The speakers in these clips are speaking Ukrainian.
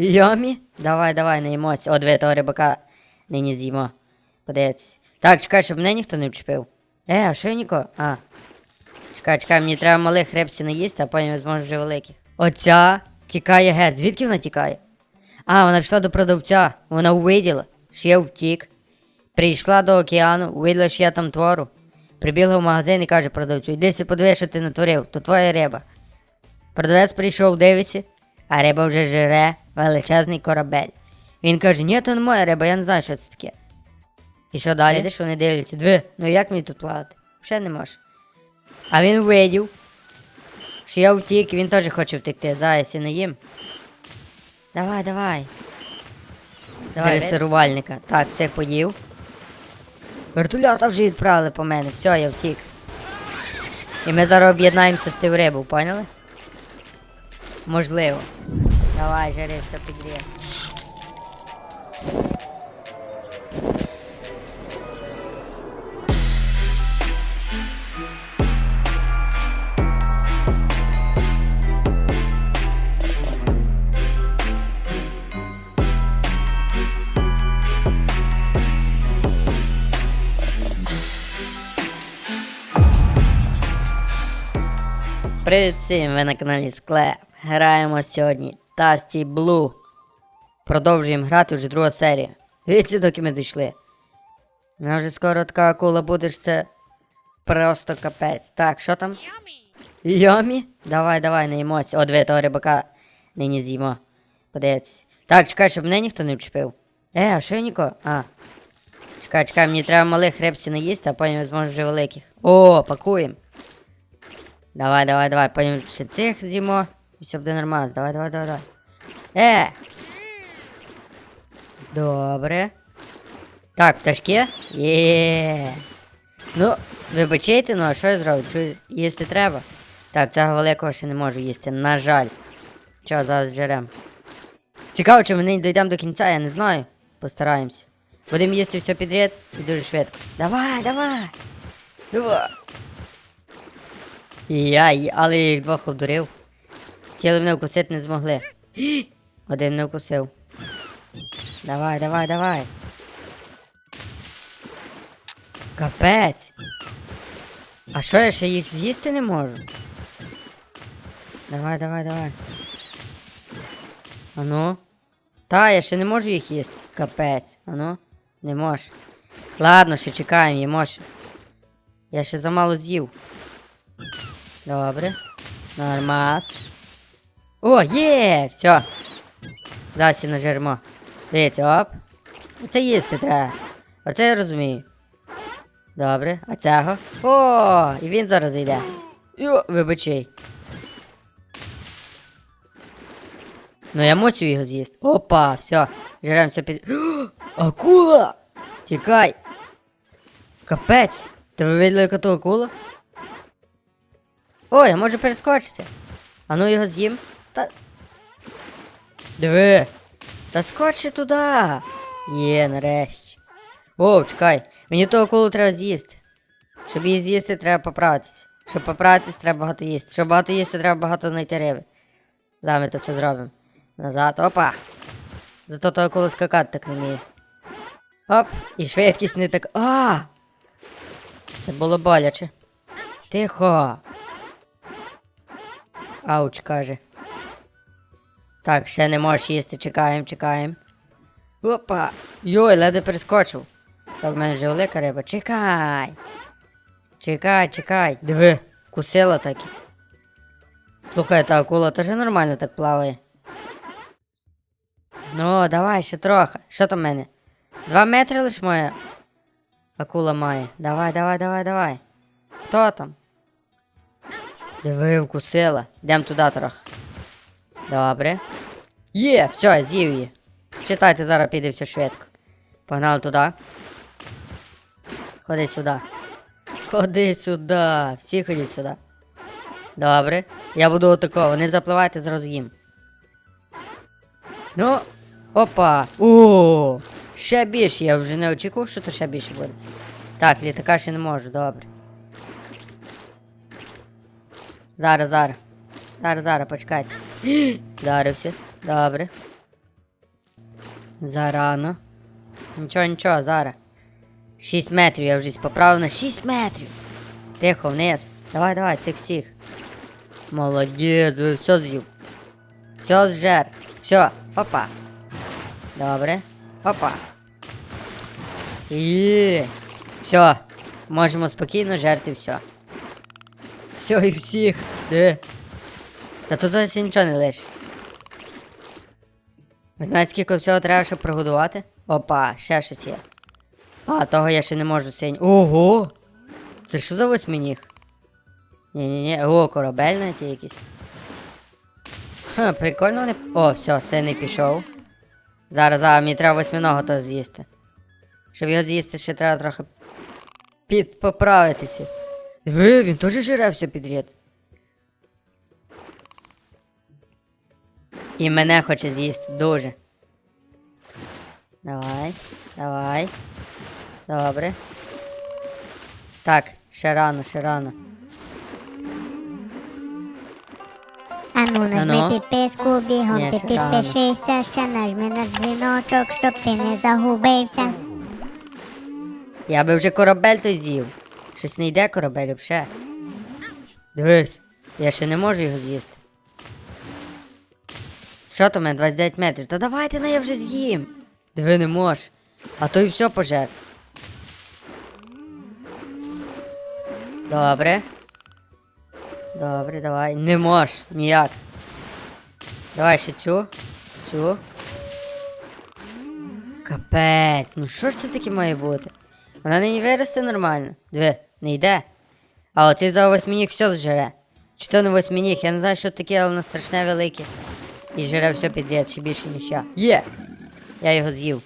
Йомі? Давай, давай, наїмося. О, диви, того рибака нині з'їмо. Подивіться. Так, чекай, щоб мене ніхто не вчепив. Е, а що я нікого? А. Чекай, чекай, мені треба малих рибці не їсти, а потім зможу вже великих. Оця тікає геть. Звідки вона тікає? А, вона пішла до продавця. Вона увиділа, що я втік. Прийшла до океану, увиділа, що я там твору. Прибігла в магазин і каже продавцю, йди сі подивись, що ти натворив, то твоя риба. Продавець прийшов, дивиться, а риба вже жере величезний корабель. Він каже, ні, то не моя риба, я не знаю, що це таке. І що далі? Йдеш, вони дивляться, диви, ну як мені тут плавати? Ще не можеш. А він видів, що я втік, і він теж хоче втекти. Заяць, я не їм. Давай, давай. Давай, дресирувальника. Так, цих поїв. Вертольота вже відправили по мене. Все, я втік. І ми зараз об'єднаємося з тим рибу, поняли? Можливо. Давай, жари, все підріє. Привіт всім, ви на каналі Склеп. Граємо сьогодні Tasty Blue. Продовжуємо грати вже друга серія. Дивіться, доки ми дійшли. Мене вже скоро така акула буде, що це просто капець. Так, що там? Йомі? Давай, давай, наїмося. О, диви, того рибака нині з'їмо. Подивіться. Так, чекай, щоб мене ніхто не вчепив. Е, а що я нікого? А. Чекай, чекай, мені треба малих рибці не їсти, а потім зможу вже великих. О, пакуємо. Давай, давай, давай, потім ще цих з'їмо. Все буде нормально. Давай, давай, давай, давай. Е! Добре. Так, пташки? Є. Ну, вибачайте, ну а що я зроблю? Чую, їсти треба. Так, цього великого ще не можу їсти, на жаль. Чого, зараз жерем. Цікаво, чи ми не дійдемо до кінця, я не знаю. Постараємося. Будемо їсти все підряд і дуже швидко. Давай, давай! Давай! Яй, але їх двох обдурив. Хотіли мене вкусити не змогли. Один не вкусив. Давай, давай, давай. Капець. А що я ще їх з'їсти не можу? Давай, давай, давай. Ану. Та, я ще не можу їх їсти. Капець. Ану. Не можеш. Ладно, ще чекаємо, їмо ще. Я ще замало з'їв. Добре. Нормас. О, є! Все. Зараз і нажермо. Дивіться, оп. Оце їсти треба. Оце я розумію. Добре, а цього? О, і він зараз йде. Йо, вибачай. Ну я мусю його з'їсти. Опа, все. Жеремося під. Акула! Тікай! Капець! Ти ви виділи яка то акула? Ой, я можу перескочити. А ну його з'їм. Та. Диви. Та скочи туди. Є, нарешті. О, чекай. Мені ту акулу треба з'їсти. Щоб її з'їсти, треба поправитися. Щоб поправитись, треба багато їсти. Щоб багато їсти, треба багато знайти риби. Зараз ми то все зробимо. Назад, опа. Зато то акула скакати так не вміє. Оп, і швидкість не так. А! Це було боляче. Тихо. Ауч, каже. Так, ще не можеш їсти, чекаємо, чекаємо. Опа! Йой, ледве перескочив. Та в мене вже велика риба. Чекай. Чекай, чекай. Диви, кусила таки. Слухай, та акула теж нормально так плаває. Ну, давай ще трохи. Що там в мене? Два метри лиш моя акула має. Давай, давай, давай, давай. Хто там? Диви, вкусила. Йдемо туди трохи. Добре. Є, все, з'їв її. Читайте, зараз піде все швидко. Погнали туди. Ходи сюди. Ходи сюди. Всі ходіть сюди. Добре. Я буду отаково. Не запливайте, зразу їм. Ну, опа. О, ще більше. Я вже не очікував, що то ще більше буде. Так, літака ще не можу, добре. Зараз, зараз. Зараз, зараз, почекайте. Вдарився. Добре. Зарано. Нічого, нічого, зараз. 6 метрів, я вже поправив на 6 метрів. Тихо, вниз. Давай, давай, цих всіх. Молодець, все з'їв. Все зжер. Все, опа. Добре. Опа. Є. Все. Можемо спокійно жерти все. Все і всіх. Де? Та тут зараз нічого не лишить. Ви знаєте, скільки всього треба, щоб прогодувати? Опа, ще щось є. А, того я ще не можу синь. Ого! Це що за восьминіг? Ні-ні-ні, о, корабель навіть якийсь. Ха, прикольно вони. О, все, синий пішов. Зараз, а мені треба восьминого того з'їсти. Щоб його з'їсти, ще треба трохи підпоправитися. Ви, він теж жире все підряд. І мене хоче з'їсти, дуже. Давай, давай. Добре. Так, ще рано, ще рано. Ану, Ану. нажми підписку, бігом Ні, ти ще рано. підпишися, ще нажми на дзвіночок, щоб ти не загубився. Я би вже корабель той з'їв. Щось не йде корабель взагалі. Дивись, я ще не можу його з'їсти. Що мене 29 метрів? Та давайте на я вже з'їм. Диви не можеш. А то і все пожер. Добре. Добре, давай. Не мож, ніяк. Давай ще цю. Цю. Капець, ну що ж це таке має бути? Вона не виросте нормально. Диви, не йде. А оцей за восьминіг все зжере. Чи то не восьминіг, я не знаю, що таке, але воно страшне велике. І жре все підряд, ще більше, ніж. Є! Я його з'їв.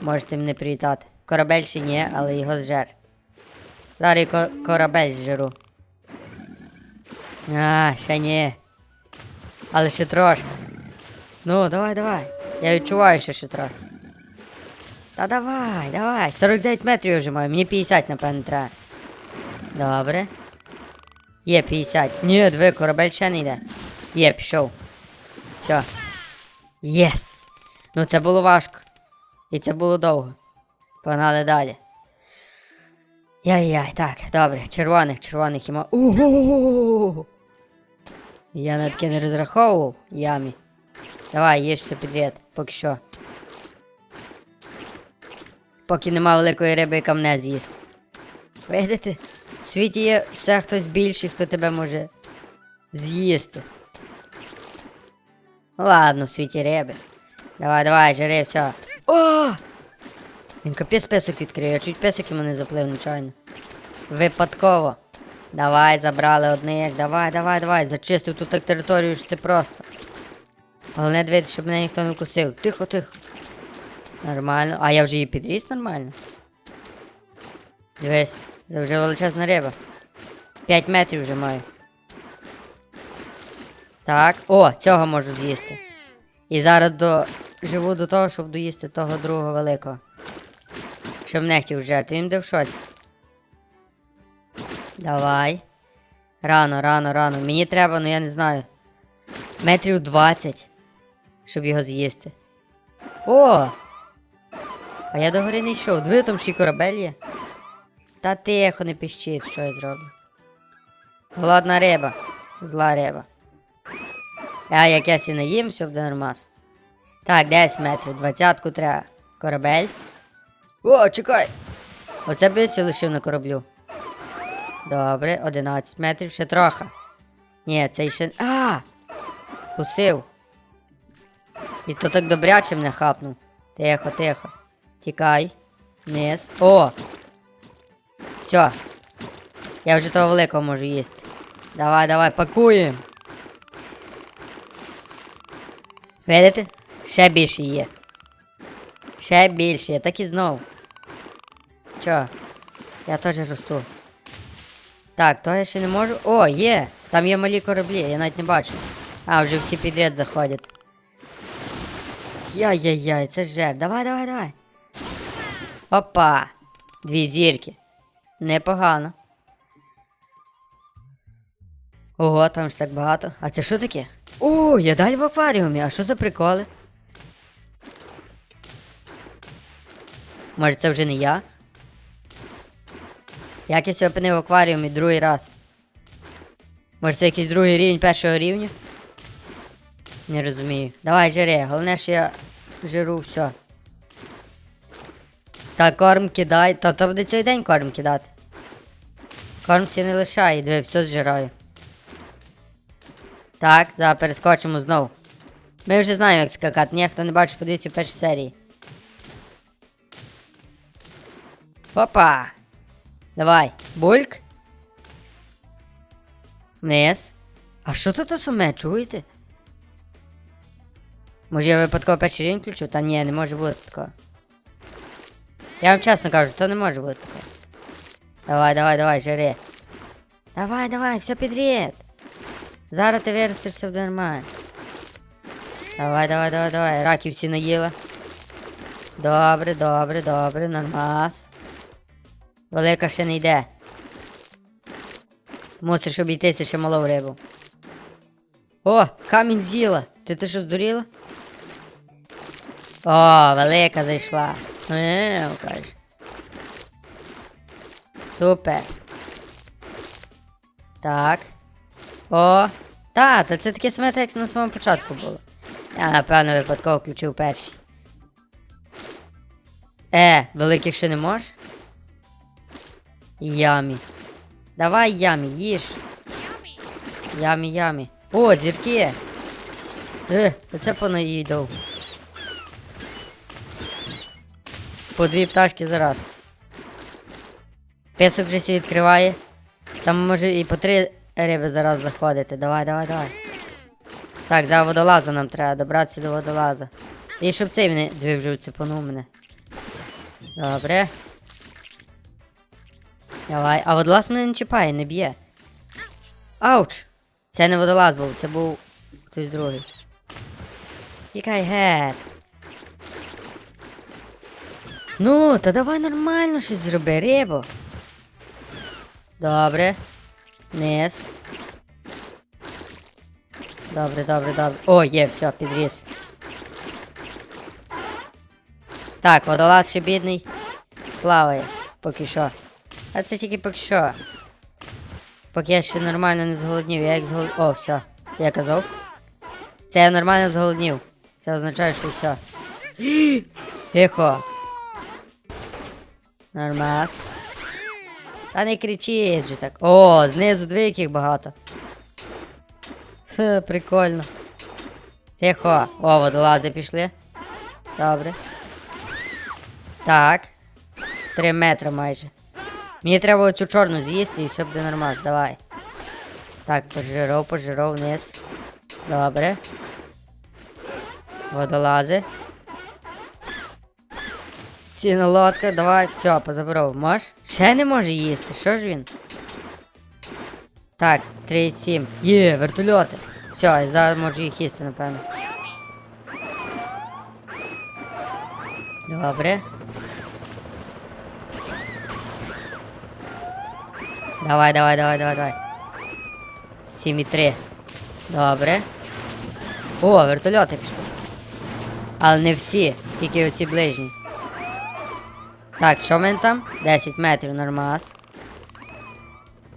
Можете мене привітати. Корабель ще ні, але його зжер. Зараз і ко- корабель зжеру. А, ще ні. Але ще трошки. Ну, давай, давай. Я відчуваю, що ще трохи. Та давай, давай. 49 метрів вже маю, мені 50, напевно, треба. Добре. Є 50. Ні, диви, корабель ще не йде. Є, пішов. Все. Єс! Ну це було важко. І це було довго. Погнали далі. Яй-яй, так, добре, червоних, червоних імо. Ого! Я на таке не розраховував, ямі. Давай, їж все підряд, поки що. Поки нема великої риби, яка мене з'їсть. Видите? В світі є все хтось більший, хто тебе може з'їсти. Ну ладно, в світі риби. Давай, давай, жири, все. О! Він капець песок відкрив, я чуть песок йому не заплив нечайно. Випадково. Давай, забрали одних, давай, давай, давай. Зачистив тут так територію, що це просто. Головне дивитися, щоб мене ніхто не вкусив. Тихо, тихо. Нормально. А я вже її підріс нормально. Дивись, це вже величезна риба. 5 метрів вже маю. Так. О, цього можу з'їсти. І зараз до... живу до того, щоб доїсти того другого великого. Щоб не хотів жерти, він де в шоці. Давай. Рано, рано, рано. Мені треба, ну я не знаю. Метрів 20, щоб його з'їсти. О! А я до гори не йшов. Диви, там ще й корабель є. Та тихо, не піщить, що я зроблю. Голодна риба. Зла риба. А як я сі наїм, все буде нормас. Так, 10 метрів, двадцятку треба. Корабель. О, чекай! Оце би я лишив на кораблю. Добре, 11 метрів, ще трохи. Ні, цей ще. А! Кусив. І то так добряче мене хапнув. Тихо, тихо. Тікай. Вниз. О! Все. Я вже того великого можу їсти. Давай, давай, пакуємо. Видите? Ще більше є. Ще більше так і знов. Чо? Я теж росту. Так, то я ще не можу. О, є! Там є малі кораблі, я навіть не бачу. А, вже всі підряд заходять. Яй-яй-яй, це ж жер. Давай, давай, давай. Опа! Дві зірки. Непогано. Ого, там ж так багато. А це що таке? О, я далі в акваріумі, а що за приколи? Може це вже не я? Як я себе опинив в акваріумі другий раз? Може це якийсь другий рівень першого рівня? Не розумію. Давай, жири, головне, що я жиру все. Та корм кидай. Та то буде цілий день корм кидати. Корм всі не лишає, диви, все зжираю. Так, зараз перескочимо знову. Ми вже знаємо, як скакати. Ні, хто не бачив, подивіться в першій серії. Опа! Давай, бульк. Вниз. А що тут то саме, чуєте? Може я випадково перший рівень включу? Та ні, не може бути такого. Я вам чесно кажу, то не може бути такого. Давай, давай, давай, жири. Давай, давай, все підряд. Зараз ти виростеш, все нормально. Давай, давай, давай, давай. Раків всі наїла. Добре, добре, добре, нормас. Велика ще не йде. Мусиш обійтися ще малу рибу. О, камінь з'їла. Ти ти що здуріла? О, велика зайшла. Е, каже. Супер. Так. О! Та, та це таке саме, як на самому початку було. Я, напевно, випадково включив перший. Е, великих ще не можеш? Ямі. Давай, ямі, їж. Ямі, ямі. О, зірки. Е, оце понаїдав. По дві пташки за раз. Песок вже сі відкриває. Там може і по три риби зараз заходити. Давай, давай, давай. Так, за водолаза нам треба добратися до водолаза. І щоб цей мене дві вже цепанув мене. Добре. Давай. А водолаз мене не чіпає, не б'є. Ауч! Це не водолаз був, це був хтось другий. Тікай геть. Ну, та давай нормально щось зроби, рибо. Добре. Низ. Добре, добре, добре. О, є, все, підріс. Так, водолаз ще бідний. Плаває, поки що. А це тільки поки що. Поки я ще нормально не зголоднів. Я як зголоднів. О, все. Я казав. Це я нормально зголоднів. Це означає, що все. Тихо. Нормас. Та не кричіть же так. О, знизу дві яких багато. Це прикольно. Тихо. О, водолази пішли. Добре. Так. Три метри майже. Мені треба оцю чорну з'їсти і все буде нормально. Давай. Так, пожиров, пожиров вниз. Добре. Водолази. Ціна давай, все, позабрав. Можеш? Ще не може їсти. Що ж він? Так, 3,7. Є, вертольоти. Все, я зараз можу їх їсти, напевно. Добре. Давай, давай, давай, давай, давай. 7,3. Добре. О, вертольоти пішли. Але не всі, тільки оці ближні. Так, що в мене там? 10 метрів, нормас.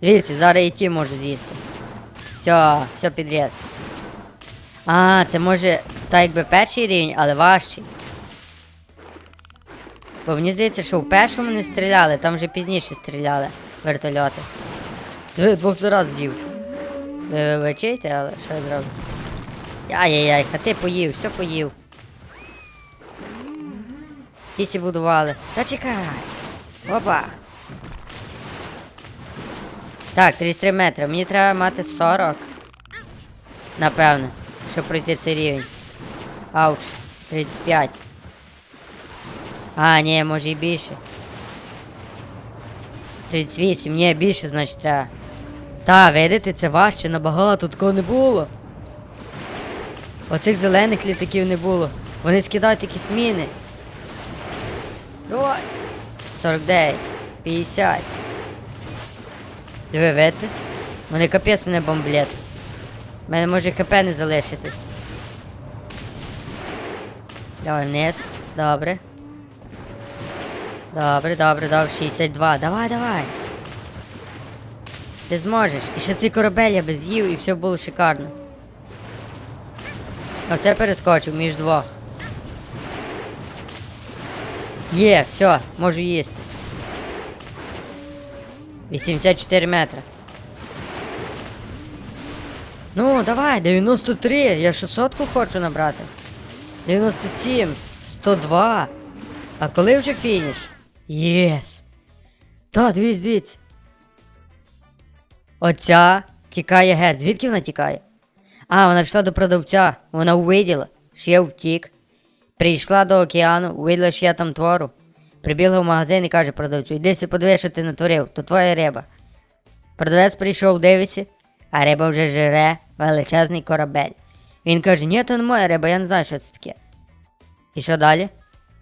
Дивіться, зараз і ті можу з'їсти. Все, все підряд. А, це може так якби перший рівень, але важчий. Бо мені здається, що в першому не стріляли, там вже пізніше стріляли вертольоти. Диви, двох зараз з'їв. Ви вибачайте, але що я зроблю? Ай-яй-яй, хати поїв, все поїв. Кісі будували. Та чекай. Опа. Так, 33 метри. Мені треба мати 40. Напевно, щоб пройти цей рівень. Ауч. 35. А, ні, може і більше. 38, ні, більше, значить, треба. Та, видите, це важче, набагато такого не було. Оцих зелених літаків не було. Вони скидають якісь міни. Давай. 49, 50. Диви, видите? Вони капець мене бомблять. У мене може КП не залишитись. Давай вниз. Добре. Добре, добре, добре, 62. Давай, давай. Ти зможеш. І ще цей корабель я би з'їв і все було шикарно. Оце перескочив між двох. Є, все, можу їсти. 84 метри. Ну, давай, 93, я 600 хочу набрати. 97, 102. А коли вже фініш? Єс. Та, дивіться, дивіться. Оця тікає геть. Звідки вона тікає? А, вона пішла до продавця. Вона увиділа, що я втік. Прийшла до океану, увиділа, що я там твору. Прибігла в магазин і каже продавцю, йди си подивись, що ти натворив, то твоя риба. Продавець прийшов, дивиться, а риба вже жире величезний корабель. Він каже, ні, то не моя риба, я не знаю, що це таке. І що далі?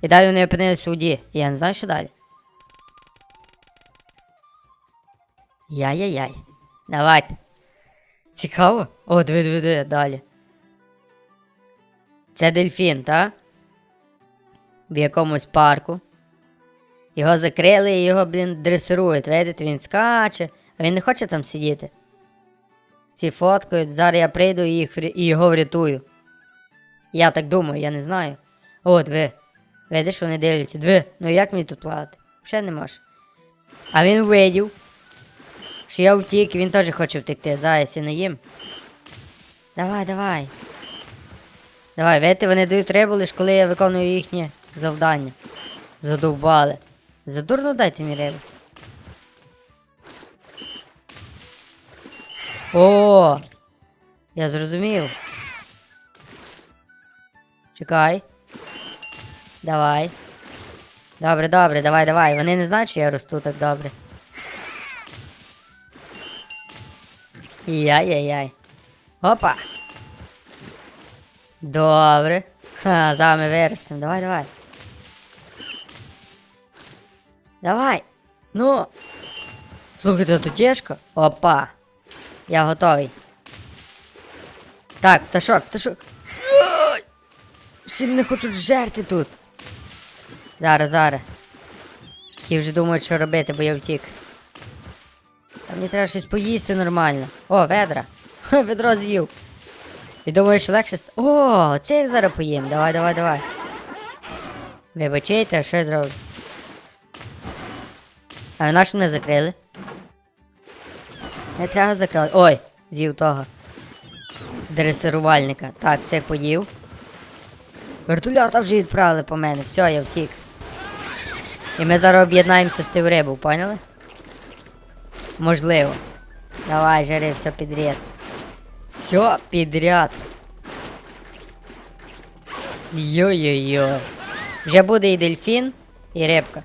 І далі вони опинились у воді. І я не знаю, що далі. Яй-яй-яй. Давайте. Цікаво? О, диви, диви, диви, далі. Це дельфін, так? В якомусь парку. Його закрили і його, блін, дресирують. Видите, він скаче, а він не хоче там сидіти. Ці фоткають, зараз я прийду і, їх, і його врятую. Я так думаю, я не знаю. От ви. Видиш, вони дивляться. Диви, ну як мені тут плавати? Ще не може. А він видів, що я втік, він теж хоче втекти. Зараз я не їм. Давай, давай. Давай, видите, вони дають рибу коли я виконую їхнє завдання. Задовбали. Задурно дайте мені рибу. О! Я зрозумів. Чекай. Давай. Добре, добре, давай, давай. Вони не знають, що я росту так добре. Яй-яй-яй. Опа. Добре. Ха, зараз ми виростемо. Давай, давай. Давай. Ну. Слухайте, тут тяжко. Опа. Я готовий. Так, пташок, пташок. Ой! Всі мене хочуть жерти тут. Зараз, зараз. Ті вже думають, що робити, бо я втік. Та мені треба щось поїсти нормально. О, ведра. Ха, ведро з'їв. І думаю, що легше ст... О, це я зараз поїм. Давай, давай, давай. Вибачайте, що я зроблю? А на що мене закрили? Не треба закрити. Ой, з'їв того. Дресирувальника. Так, це поїв. Вертольота вже відправили по мене. Все, я втік. І ми зараз об'єднаємося з тим рибу, поняли? Можливо. Давай, жари, все підряд. Все підряд. Йой-йой-йой. Вже буде і дельфін, і рибка.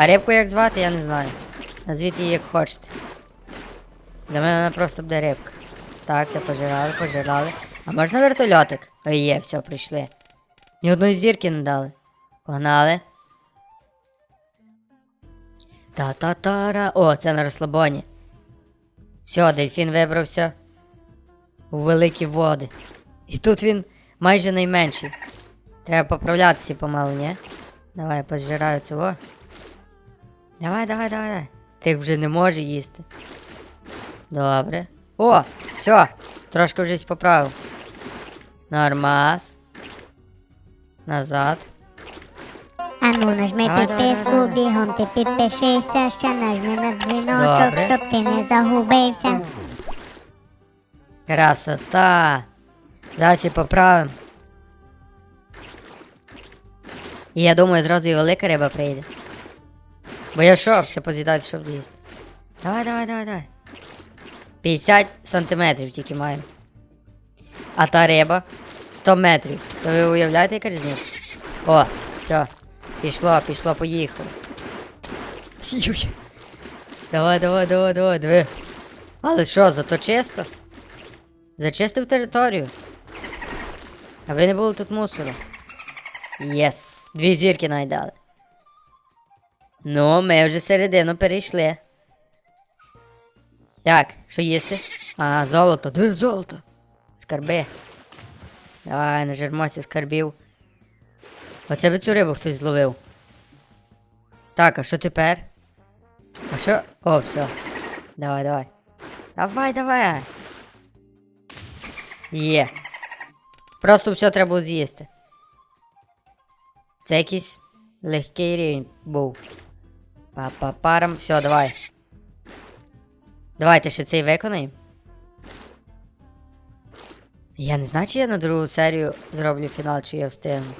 А рибку як звати, я не знаю. Назвіть її як хочете. Для мене вона просто буде рибка. Так, це пожирали, пожирали. А можна вертольотик? Ой, є, все, прийшли. Ні одної зірки не дали. Погнали. Та-та-тара. О, це на розслабоні. Все, дельфін вибрався у великі води. І тут він майже найменший. Треба поправлятися помалу, ні? Давай, позжираю цього. Давай, давай, давай, давай. Тих вже не може їсти. Добре. О, все, трошки вже поправив. Нормас. Назад. А ну нажми Давай, підписку, давай, давай. бігом ти підпишися, ще нажми на дзвіночок, Добре. щоб ти не загубився. Красота. Зараз і поправим. І я думаю, зразу і велика риба прийде. Бо я що, все поз'їдати, щоб їсти. Давай, давай, давай, давай. 50 сантиметрів тільки маємо. А та риба 100 метрів. То ви уявляєте, яка різниця? О, все. Пішло, пішло, поїхало. Юй. Давай, давай, давай, давай, диви. Але що, зато чисто? Зачистив територію. Аби не було тут мусору. Єс, дві зірки найдали. Ну, ми вже середину перейшли. Так, що їсти? А, золото, де золото? Скарби. Давай, нажермося скарбів. Оце би цю рибу хтось зловив. Так, а що тепер? А що? О, все. Давай, давай. Давай, давай. Є. Просто все треба з'їсти. Це якийсь легкий рівень був. Па-па-парам. Все, давай. Давайте ще цей виконаємо. Я не знаю, чи я на другу серію зроблю фінал, чи я встигну.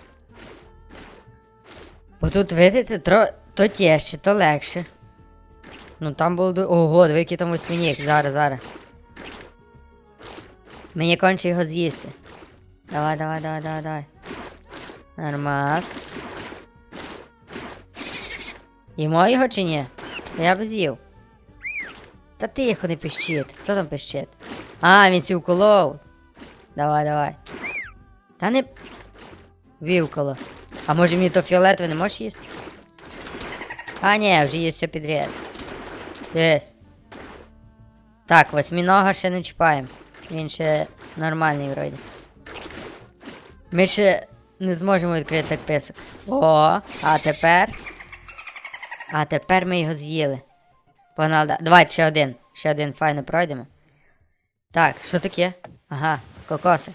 Бо тут, видите, тро... то тяжче, то легше. Ну там було. Ого, диви, який там восьминік. Зараз, зараз. Мені конче його з'їсти. Давай, давай, давай, давай, давай. Нормас. Їмо його чи ні? Я б з'їв. Та тихо не пищить. Хто там пищить? А, він сів колов. Давай, давай. Та не. Вівколо. А може мені то фіолетове не можеш їсти? А, ні, вже є все підряд. Дивись. Так, восьмінога ще не чіпаємо. Він ще нормальний вроді. Ми ще не зможемо відкрити так писок. О, а тепер. А тепер ми його з'їли. Погнали. Давайте ще один. Ще один файно пройдемо. Так, що таке? Ага, кокоси.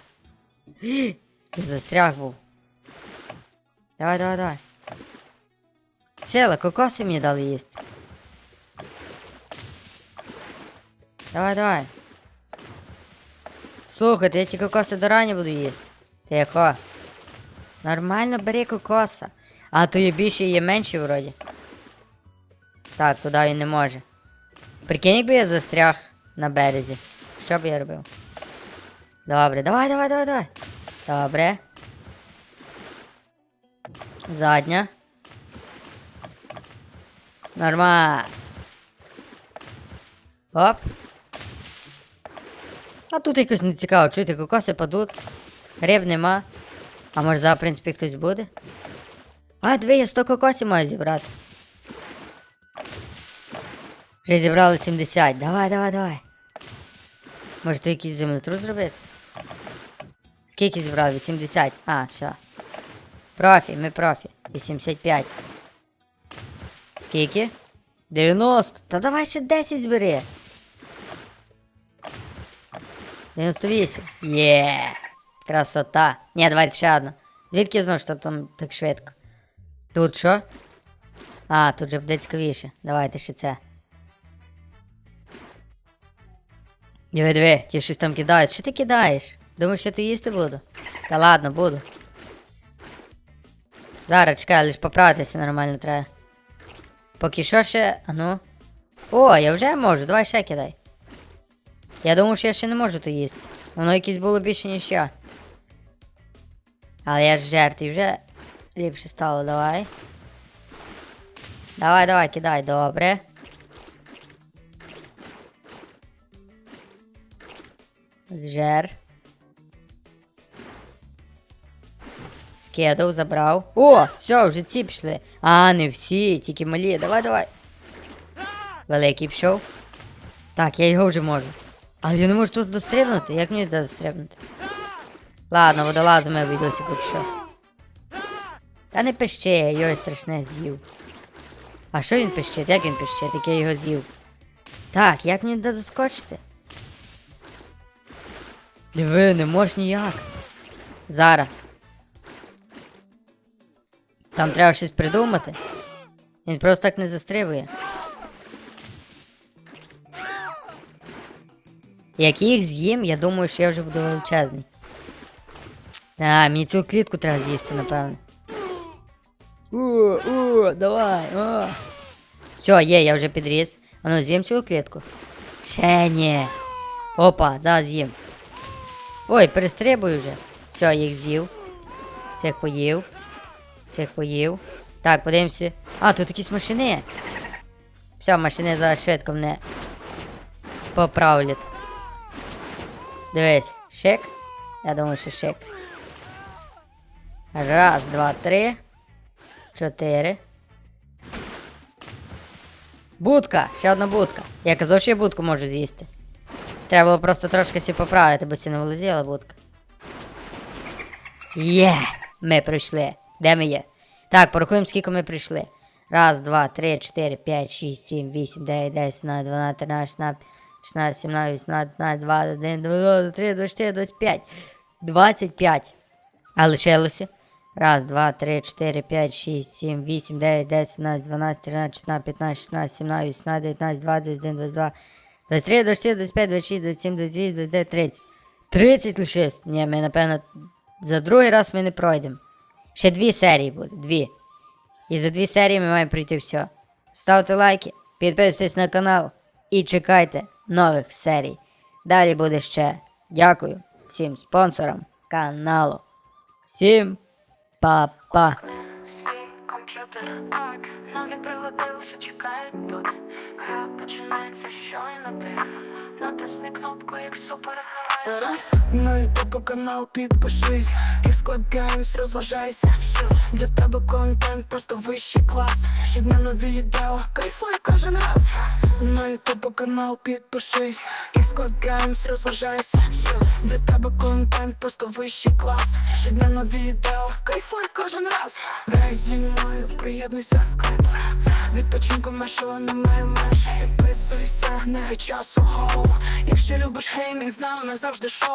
Я застряг був. Давай, давай, давай. Сила, кокоси мені дали їсти. Давай, давай. Слухайте, я ті кокоси до рані буду їсти. Тихо. Нормально бери кокоса. А то є більше, є менше вроді. Так, туди він не може. Прикинь, якби я застряг на березі. Що б я робив? Добре, давай, давай, давай, давай. Добре. Задня. Нормас. Оп. А тут якось не цікаво, чуєте, кокоси падуть. Риб нема. А може за, в принципі, хтось буде? А, диви, я 100 кокосів маю зібрати. Вже зібрали 70. Давай, давай, давай. Може то якийсь землетрус зробити? Скільки зібрав? 80. А, все. Профі, ми профі. 85. Скільки? 90. Та давай ще 10 збери. 98. Є. Красота. Ні, давайте ще одну. Звідки я знав, що там так швидко? Тут що? А, тут же буде цікавіше. Давайте ще це. Диви, диви, ті щось там кидають. Що ти кидаєш? Думаєш, що ти їсти буду? Та ладно, буду. Зараз чекай, лиш поправитися нормально треба. Поки що ще. Ну. О, я вже можу, давай ще кидай. Я думав, що я ще не можу то їсти. Воно якесь було більше, ніж я. Але я ж жертвий вже ліпше стало, давай. Давай, давай, кидай, добре. Зжер. Скидав, забрав. О, все, вже ці пішли. А, не всі, тільки малі. Давай, давай. Великий пішов. Так, я його вже можу. Але я не можу тут дострибнути. Як мені туди дострибнути? Ладно, водолазами я обійдуся поки що. Та не пище, я його страшне з'їв. А що він пищить? Як він пищить? Як я його з'їв? Так, як мені туди заскочити? Диви, не можеш ніяк. Зараз. Там треба щось придумати. Він просто так не застрибує. Як їх з'їм, я думаю, що я вже буду величезний. А, мені цю клітку треба з'їсти, напевно. О, о, давай, о. Все, є, я вже підріс. Ну, з'їм цю клітку. Ще ні. Опа, зараз з'їм. Ой, перестрибую вже. Все, їх з'їв. Цих поїв. Цих поїв. Так, подивимося. А, тут якісь машини. Все, машини зараз швидко мене поправлять. Дивись, шик. Я думаю, що шик. Раз, два, три. Чотири. Будка! Ще одна будка. Я казав, що я будку можу з'їсти. Треба було просто трошки сі поправити, бо сі не вилазіла будка. Є! Ми прийшли. Де ми є? Так, порахуємо, скільки ми прийшли. Раз, два, три, чотири, п'ять, шість, сім, вісім, дев'ять, десять, сімнадцять, дванадцять, тринадцять, шістнадцять, шістнадцять, сімнадцять, вісімнадцять, дев'ятнадцять, двадцять, один, двадцять три, двадцять чотири, двадцять п'ять. Двадцять п'ять. А лишилося? Раз, два, три, чотири, п'ять, шість, сім, вісім, дев'ять, десять, одинадцять, дванадцять, тринадцять, чотирнадцять, п'ятнадцять, шістнадцять, сімнадцять, вісімнадцять, дев'ятнадцять, двадцять, один, двадцять два, двадцять три, двадцять чотири, двадцять п'ять, двадцять шість, двадцять сім, двадцять вісім, двадцять дев'ять, тридцять. Тридцять лишилось. Ні, ми, напевно, за другий раз ми не пройдемо. Ще дві серії буде, дві. І за дві серії ми маємо пройти все. Ставте лайки, підписуйтесь на канал і чекайте нових серій. Далі буде ще. Дякую всім спонсорам каналу. Всім па-па. Свій комп'ютер так, нові пригоди вже чекають тут. Гра починається щойно ти. Натисни кнопку як супергерой. На ютуб канал підпишись. Кіскот Геймс, розважайся. Для тебе контент просто вищий клас. Щодня нові відео, кайфуй кожен раз. На ютуб канал підпишись. Кіскот Геймс, розважайся. Для тебе контент просто вищий клас. Щодня нові відео, кайфуй кожен раз. Грай зі мною, приєднуйся скайпер Відпочинку нашого немає меж Підписуйся, не часу хоу Якщо любиш геймінг, з нами завжди шоу